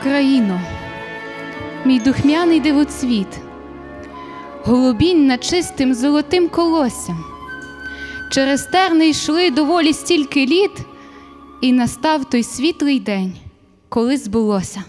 Україно, мій духмяний дивоцвіт, голубінь над чистим золотим колоссям. Через терни йшли доволі стільки літ, і настав той світлий день, коли збулося.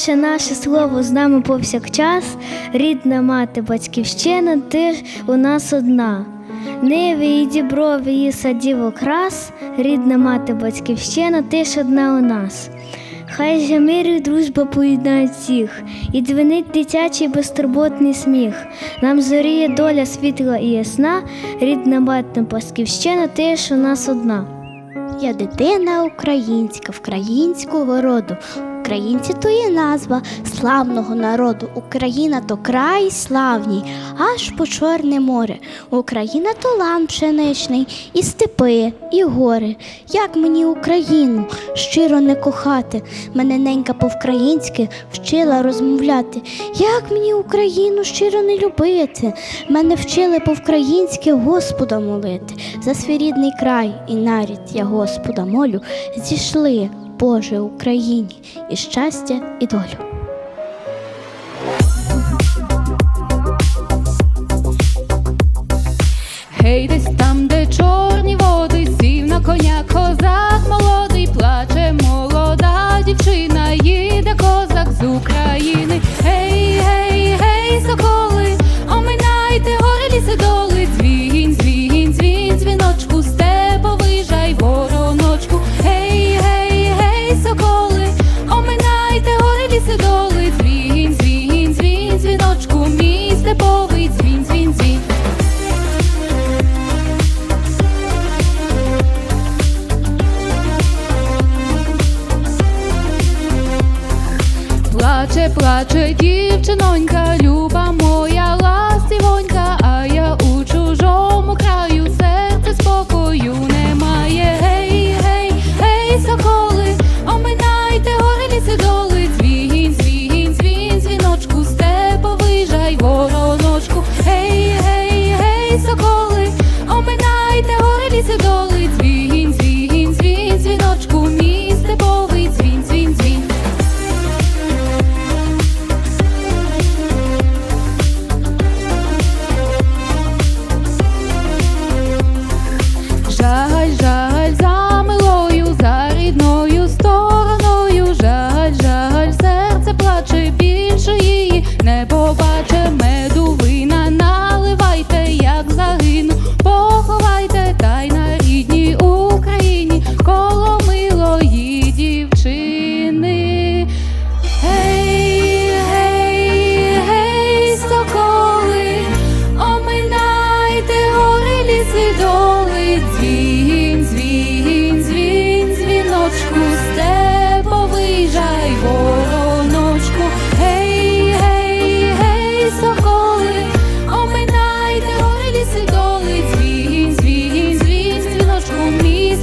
Перше наше слово з нами повсякчас, рідна мати, батьківщина, ти ж у нас одна. Ниви і діброви і садів окрас, рідна мати, батьківщина, ти ж одна у нас. Хай же мир і дружба поєднають всіх, і дзвенить дитячий безтурботний сміх. Нам зоріє доля світла і ясна, рідна мати, батьківщина, ти ж у нас одна. Я дитина українська, українського роду. Українці то є назва славного народу. Україна то край славній, аж по Чорне море. Україна то лан пшеничний, і степи, і гори. Як мені Україну щиро не кохати, мене ненька по-українськи вчила розмовляти. Як мені Україну щиро не любити, мене вчили по-українськи Господа молити. За свій рідний край і нарід я Господа молю, зійшли, Боже, Україні, і щастя, і долю. Гей, десь там, де чорні води, сів на коня Плаче,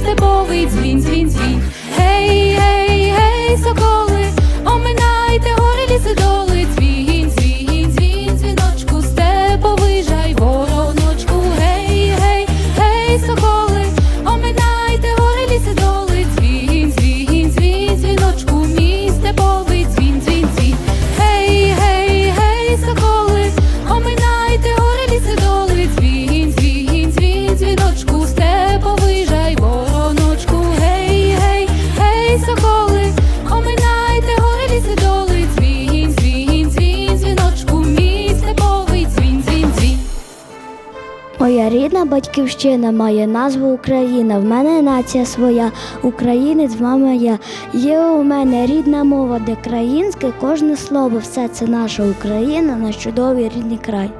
степовий дзвін, дзвін, дзвін. Рідна батьківщина має назву Україна. В мене нація своя, українець, мама я. Є у мене рідна мова, де країнське, кожне слово, все це наша Україна, наш чудовий рідний край.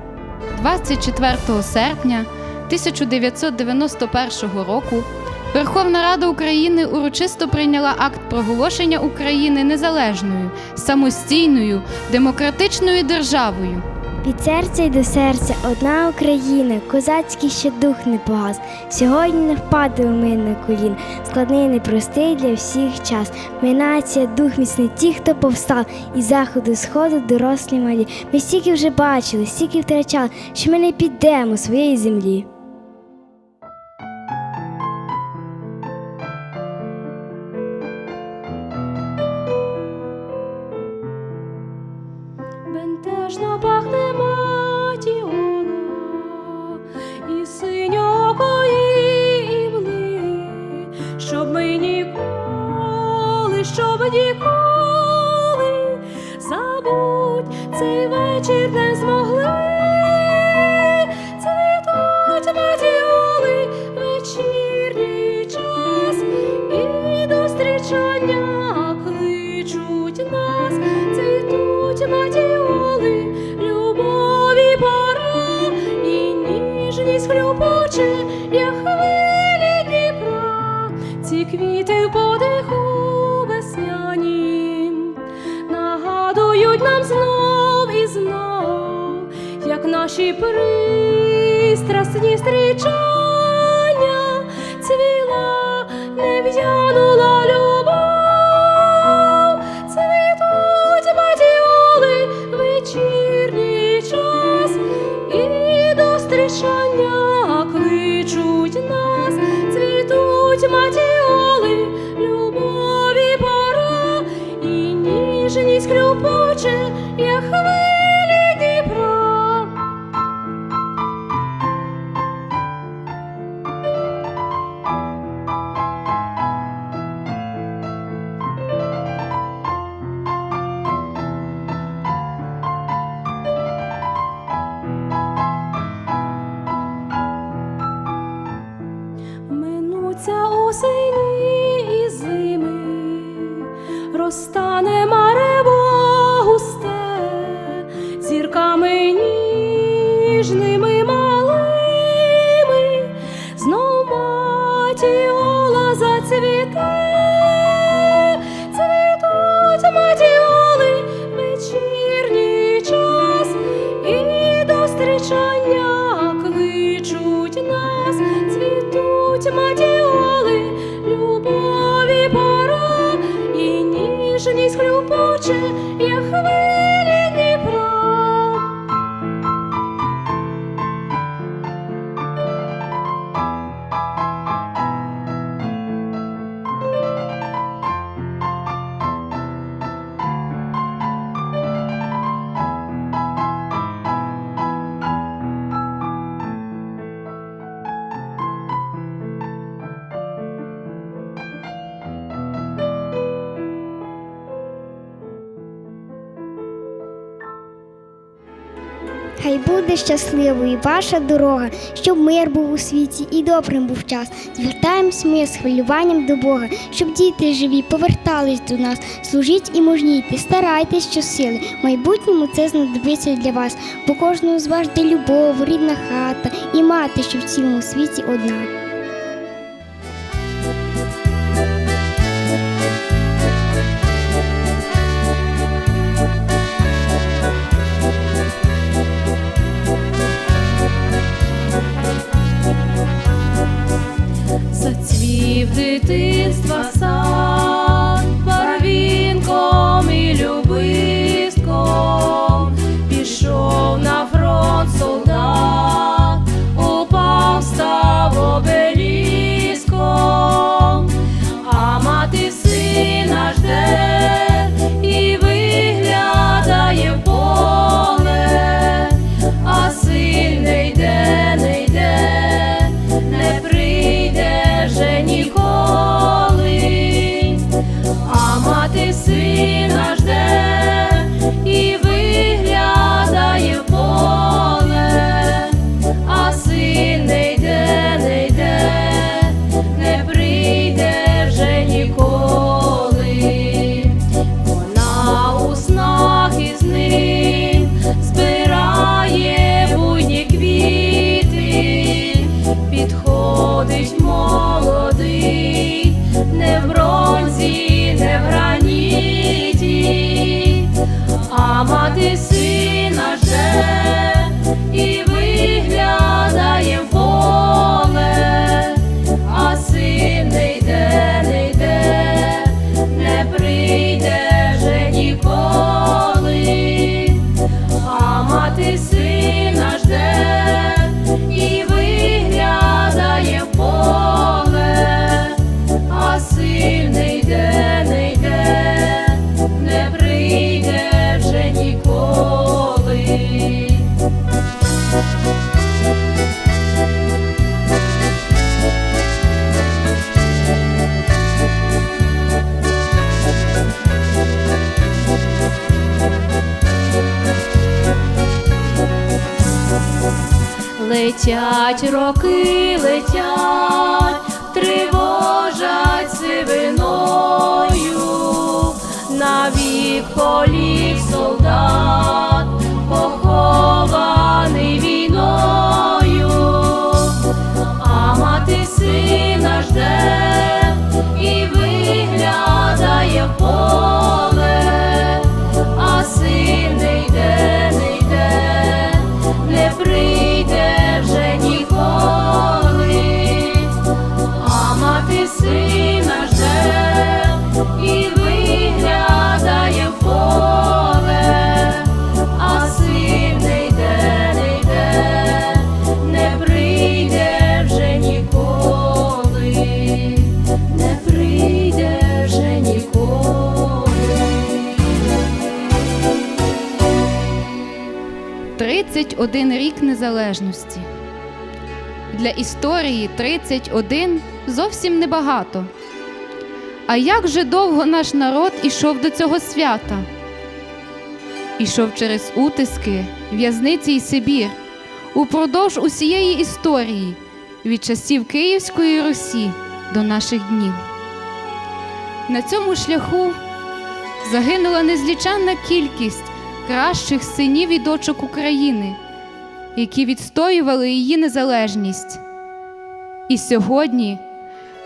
24 серпня 1991 року Верховна Рада України урочисто прийняла акт проголошення України незалежною, самостійною, демократичною державою. Від серця й до серця одна Україна, козацький ще дух не погас. Сьогодні не впадемо ми на колін. Складний, непростий для всіх час. Ми нація, дух міцний, ті, хто повстав, і заходу, сходу, дорослі малі. Ми стільки вже бачили, стільки втрачали, що ми не підемо своєї землі. Наші пристрасні зустрічання буде щасливою ваша дорога, щоб мир був у світі і добрим був час. Звертаємось ми з хвилюванням до Бога, щоб діти живі повертались до нас. Служіть і мужнійте, старайтесь щосили. В майбутньому це знадобиться для вас, бо кожного з вас де любов, рідна хата і мати, що в цілому світі одна. Роки, 31 рік незалежності. Для історії 31 зовсім небагато. А як же довго наш народ ішов до цього свята? Ішов через утиски, в'язниці й Сибір упродовж усієї історії від часів Київської Русі до наших днів. На цьому шляху загинула незліченна кількість кращих синів і дочок України, які відстоювали її незалежність. І сьогодні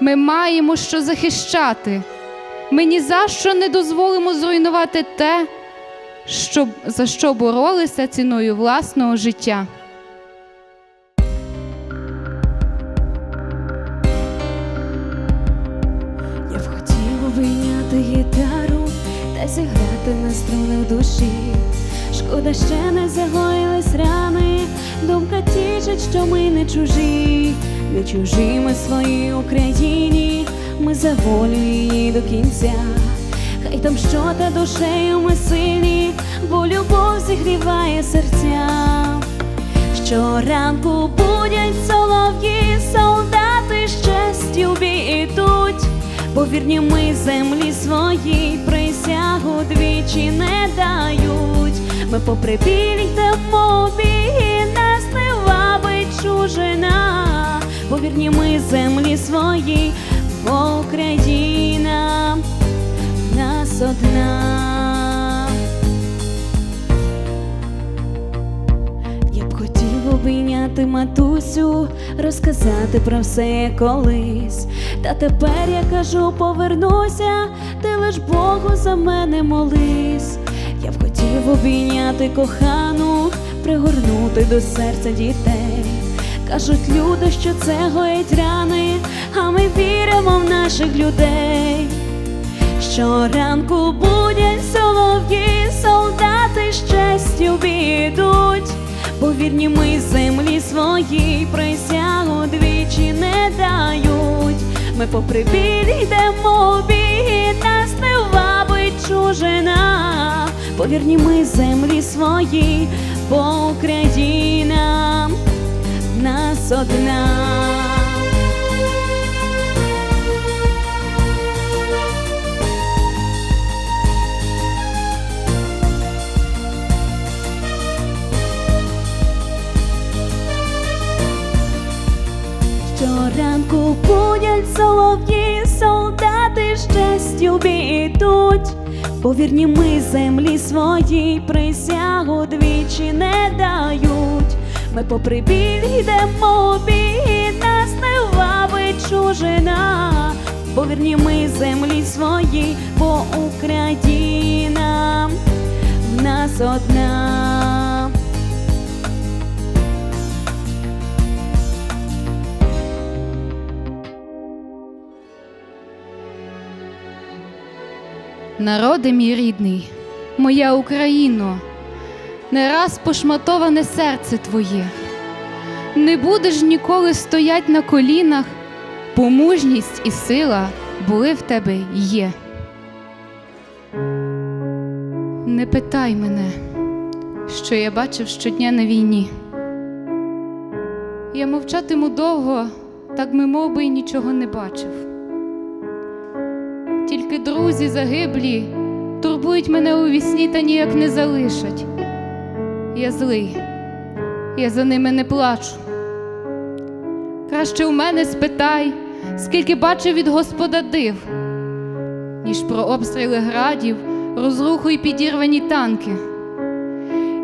ми маємо що захищати. Ми ні за що не дозволимо зруйнувати те, що, за що боролися ціною власного життя. Я б хотів обійняти гітару та зіграти на струнах душі. Шкода, ще не загоїлись рани, думка тішить, що ми не чужі, не чужі ми своїй Україні, ми за волю її до кінця. Хай там що та душею ми сильні, бо любов зігріває серця. Щоранку будять солов'ї, солдати з честю бідуть, бо вірні ми землі своїй присягу двічі не дають. Ми попри біль йдемо в бій, нас не вабить чужина, бо вірні ми землі своїй, бо Україна нас одна. Я б хотів обійняти матусю, розказати про все колись. Та тепер я кажу, повернуся, ти Богу за мене молись. Я б хотів обійняти кохану, пригорнути до серця дітей. Кажуть люди, що це гоять рани, а ми віримо в наших людей. Щоранку будять солов'ї, солдати з честю бідуть, бо вірні ми землі своїй присягу двічі не дають. Ми попри біль йдемо в бій, нас не вабить чужина, Повірні ми землі свої, бо Україна в нас одна. Бо вірні ми землі своїй присягу двічі не дають. Ми попри біль йдемо бій, нас не вабить чужина, Повірні ми землі свої, бо Україна в нас одна. Народи мій рідний, моя Україно, не раз пошматоване серце твоє, не будеш ніколи стоять на колінах, бо мужність і сила були в тебе є. Не питай мене, що я бачив щодня на війні. Я мовчатиму довго, так ми мов би й нічого не бачив. Тільки друзі загиблі турбують мене у вісні та ніяк не залишать. Я злий, я за ними не плачу. Краще у мене спитай, скільки бачив від Господа див, ніж про обстріли градів, розруху й підірвані танки.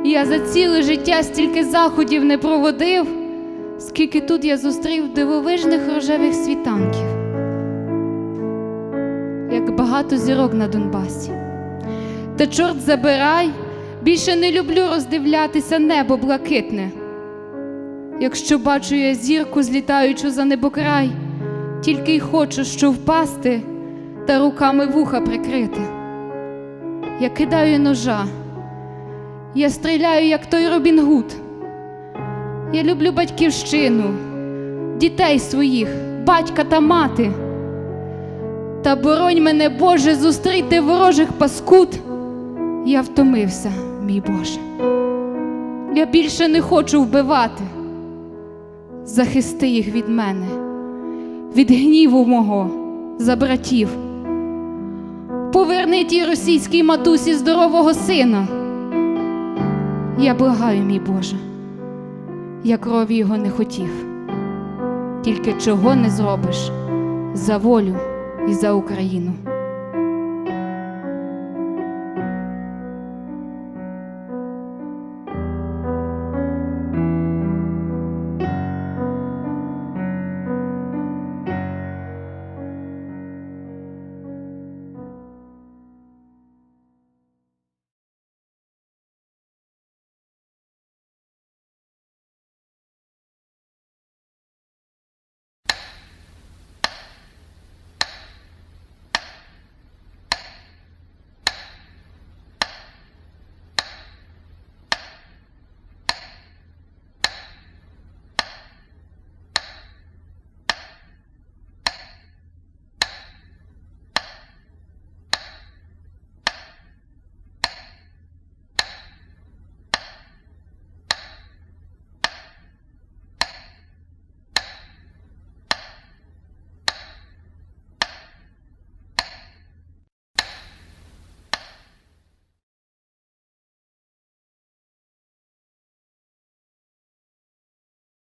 Я за ціле життя стільки заходів не проводив, скільки тут я зустрів дивовижних рожевих світанків, багато зірок на Донбасі. Та чорт забирай, більше не люблю роздивлятися небо блакитне. Якщо бачу я зірку, злітаючу за небокрай, тільки й хочу, що впасти та руками вуха прикрити. Я кидаю ножа, я стріляю, як той Робін Гуд. Я люблю батьківщину, дітей своїх, батька та мати. Та боронь мене, Боже, зустріти ворожих паскуд. Я втомився, мій Боже. Я більше не хочу вбивати. Захисти їх від мене, від гніву мого за братів. Поверни тій російській матусі здорового сина. Я благаю, мій Боже, я крові його не хотів, тільки чого не зробиш за волю і за Україну.